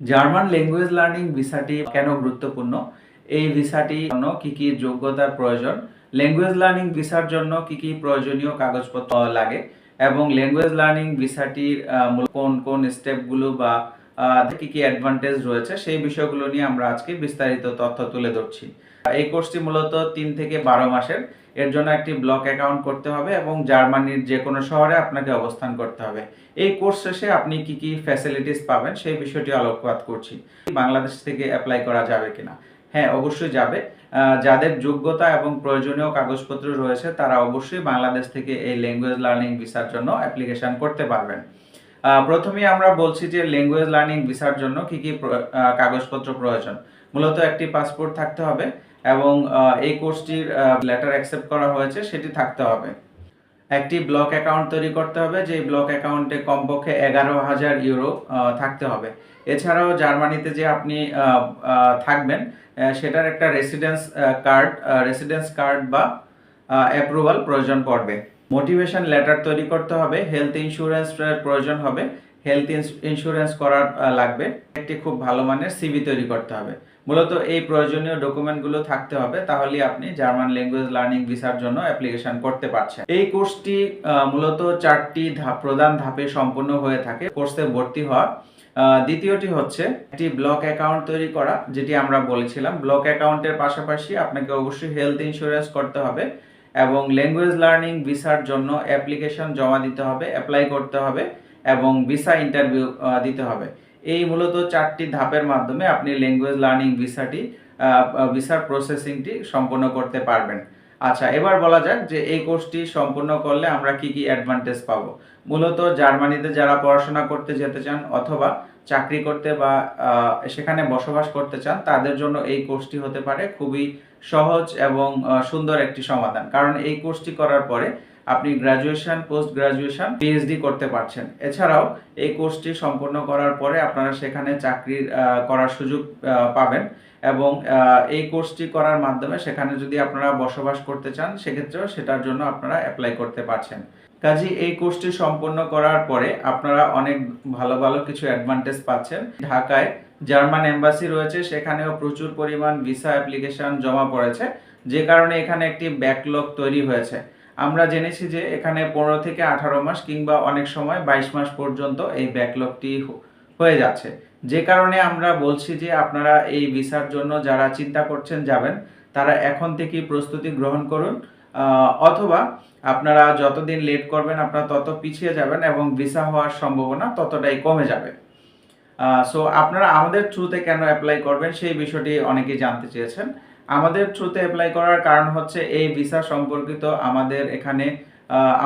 German language learning ভিসাটি কেন গুরুত্বপূর্ণ? এই ভিসাটি জন্য কি কি যোগ্যতার প্রয়োজন? ল্যাঙ্গুয়েজ লার্নিং ভিসার জন্য কি কি প্রয়োজনীয় কাগজপত্র লাগে? এবং ল্যাঙ্গুয়েজ লার্নিং ভিসাটির কোন কোন স্টেপগুলো বা কি কি অ্যাডভান্টেজ রয়েছে। সেই বিষয়গুলো নিয়ে আমরা আজকে বিস্তারিত তথ্য তুলে ধরছি। এই কোর্সটি মূলত তিন থেকে বারো মাসের। এর জন্য একটি ব্লক অ্যাকাউন্ট করতে হবে এবং জার্মানির যে কোনো শহরে আপনাকে অবস্থান করতে হবে। এই কোর্স শেষে আপনি কি কি ফ্যাসিলিটিস পাবেন সেই বিষয়টি আলোকপাত করছি। বাংলাদেশ থেকে অ্যাপ্লাই করা যাবে কিনা? হ্যাঁ অবশ্যই যাবে। যাদের যোগ্যতা এবং প্রয়োজনীয় কাগজপত্র রয়েছে, তারা অবশ্যই বাংলাদেশ থেকে এই ল্যাঙ্গুয়েজ লার্নিং ভিসার জন্য অ্যাপ্লিকেশন করতে পারবেন। আহ, প্রথমেই আমরা বলছি যে ল্যাঙ্গুয়েজ লার্নিং ভিসার জন্য কি কি কাগজপত্র প্রয়োজন। মূলত একটি পাসপোর্ট থাকতে হবে এবং এই কোর্সটির লেটার অ্যাকসেপ্ট করা হয়েছে সেটি থাকতে হবে। একটি ব্লক অ্যাকাউন্ট তৈরি করতে হবে যে ব্লক অ্যাকাউন্টে কমপক্ষে এগারো হাজার ইউরো থাকতে হবে। এছাড়াও জার্মানিতে যে আপনি থাকবেন সেটার একটা রেসিডেন্স কার্ড রেসিডেন্স কার্ড বা অ্যাপ্রুভাল প্রয়োজন পড়বে। মোটিভেশন লেটার তৈরি করতে হবে হেলথ ইন্স্যুরেন্সের প্রয়োজন হবে হেলথ ইন্স্যুরেন্স করার লাগবে, একটি খুব ভালো মানের সিভি তৈরি করতে হবে। মূলত এই প্রয়োজনীয় ডকুমেন্টগুলো থাকতে হবে তাহলে আপনি জার্মান ল্যাঙ্গুয়েজ লার্নিং ভিসার জন্য অ্যাপ্লিকেশন করতে পারছেন। এই কোর্সটি মূলত চারটি প্রধান ধাপে সম্পূর্ণ হয়ে থাকে কোর্সে ভর্তি হওয়া। দ্বিতীয়টি হচ্ছে একটি ব্লক অ্যাকাউন্ট তৈরি করা, যেটি আমরা বলেছিলাম। ব্লক অ্যাকাউন্টের পাশাপাশি আপনাকে অবশ্যই হেলথ ইন্স্যুরেন্স করতে হবে। এবং ল্যাঙ্গুয়েজ লার্নিং ভিসার জন্য অ্যাপ্লিকেশন জমা দিতে হবে অ্যাপ্লাই করতে হবে এবং ভিসা ইন্টারভিউ দিতে হবে। এই মূলত চারটি ধাপের মাধ্যমে আপনি ল্যাঙ্গুয়েজ লার্নিং ভিসাটি ভিসার প্রসেসিংটি সম্পন্ন করতে পারবেন। আচ্ছা এবার বলা যাক যে এই কোর্সটি সম্পূর্ণ করলে আমরা কি কি অ্যাডভান্টেজ পাব। মূলত জার্মানিতে যারা পড়াশোনা করতে যেতে চান অথবা চাকরি করতে বা সেখানে বসবাস করতে চান, তাদের জন্য এই কোর্সটি হতে পারে খুবই সহজ এবং সুন্দর একটি সমাধান। কারণ এই কোর্সটি করার পরে আপনি গ্রাজুয়েশন পোস্ট গ্রাজুয়েশন পিএইচডি করতে পারছেন। এছাড়াও এই কোর্সটি সম্পূর্ণ করার পরে আপনারা সেখানে চাকরির করার সুযোগ পাবেন এবং এই কোর্সটি করার মাধ্যমে সেখানে যদি আপনারা বসবাস করতে চান, সেক্ষেত্রেও সেটার জন্য আপনারা অ্যাপ্লাই করতে পারছেন। কাজে এই কোর্সটি সম্পূর্ণ করার পরে আপনারা অনেক ভালো ভালো কিছু অ্যাডভান্টেজ পাচ্ছেন। ঢাকায় জার্মান এম্বাসি রয়েছে, সেখানেও প্রচুর পরিমাণ ভিসা অ্যাপ্লিকেশন জমা পড়েছে, যে কারণে এখানে একটি ব্যাকলগ তৈরি হয়েছে। আমরা জেনেছি যে এখানে পনেরো থেকে আঠারো মাস কিংবা অনেক সময় বাইশ মাস পর্যন্ত এই ব্যাকলগটি হয়ে যাচ্ছে। যে কারণে আমরা বলছি যে আপনারা এই ভিসার জন্য যারা চিন্তা করছেন যাবেন, তারা এখন থেকেই প্রস্তুতি গ্রহণ করুন অথবা আপনারা যতদিন লেট করবেন, আপনারা তত পিছিয়ে যাবেন এবং ভিসা হওয়ার সম্ভাবনা ততটাই কমে যাবে। সো আপনারা আমাদের থ্রুতে কেন অ্যাপ্লাই করবেন সেই বিষয়টি অনেকেই জানতে চেয়েছেন। আমাদের থ্রুতে অ্যাপ্লাই করার কারণ হচ্ছে এই ভিসা সম্পর্কিত আমাদের এখানে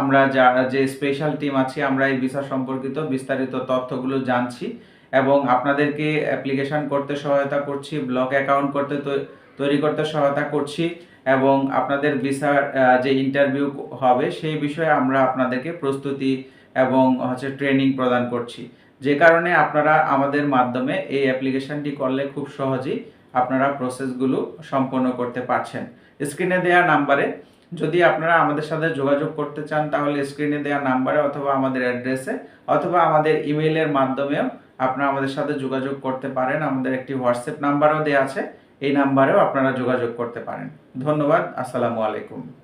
আমরা যা যে স্পেশাল টিম আছি আমরা এই ভিসা সম্পর্কিত বিস্তারিত তথ্যগুলো জানছি এবং আপনাদেরকে অ্যাপ্লিকেশন করতে সহায়তা করছি ব্লক অ্যাকাউন্ট করতে তৈরি করতে সহায়তা করছি এবং আপনাদের আহ, যে ইন্টারভিউ হবে সেই বিষয়ে আমরা আপনাদেরকে প্রস্তুতি এবং হচ্ছে ট্রেনিং প্রদান করছি। যে কারণে আপনারা আমাদের মাধ্যমে এই অ্যাপ্লিকেশনটি করলে খুব সহজেই আপনারা প্রসেসগুলো সম্পন্ন করতে পারছেন। স্ক্রিনে দেওয়া নাম্বারে যদি আপনারা আমাদের সাথে যোগাযোগ করতে চান, তাহলে স্ক্রিনে দেওয়া নাম্বারে অথবা আমাদের অ্যাড্রেসে অথবা আমাদের ইমেইলের মাধ্যমেও আপনারা আমাদের সাথে যোগাযোগ করতে পারেন। আমাদের একটি হোয়াটসঅ্যাপ নাম্বারও দেওয়া আছে। এই নাম্বারেও আপনারা যোগাযোগ করতে পারেন। ধন্যবাদ। আসসালামু আলাইকুম।